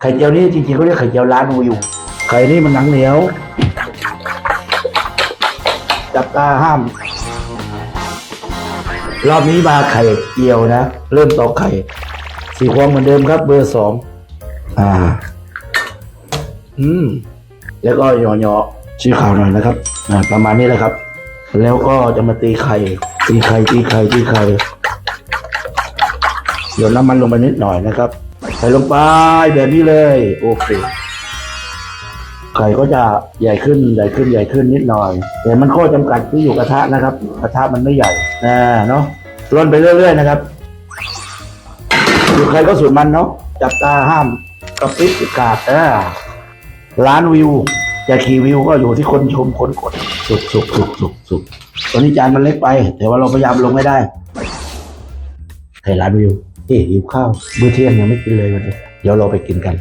ไข่เจียวนี่จริงๆเขาเรียกไข่เจียวร้านวิวไข่นี่มันหนังเหนียว จับตาห้าม รอบนี้มาไข่เจียวนะ เริ่มตอกไข่ สีควงเหมือนเดิมครับ เบอร์สองอ่า อืม แล้วก็หยอๆชี้ขาวหน่อยนะครับอ่าประมาณนี้แหละครับ แล้วก็จะมาตีไข่ ตีไข่ตีไข่ตีไข่เดี๋ยวน้ำมันลงไปนิดหน่อยนะครับ ใส่ลงไปแบบนี้เลย โอเคไข่ก็จะใหญ่ขึ้นใหญ่ขึ้นใหญ่ขึ้นนิดหน่อย แต่มันข้อจำกัดที่อยู่กระทะนะครับ กระทะมันไม่ใหญ่นะเนาะร่อนไปเรื่อย ๆ นะครับสูตรใครก็สูตรมันเนาะจับตาห้ามกระพริบกาดอ่าล้านวิวจะขี่วิวก็อยู่ที่คนชมคนกดสุกสุกสุกสุกสุกตอนนี้จานมันเล็กไป แต่ว่าเราพยายามลงให้ได้ไข่ล้านวิว เอ๊หิวข้าวมื้อเที่ยงยังไม่กินเลยวันนี้เดี๋ยวเราไปกินกัน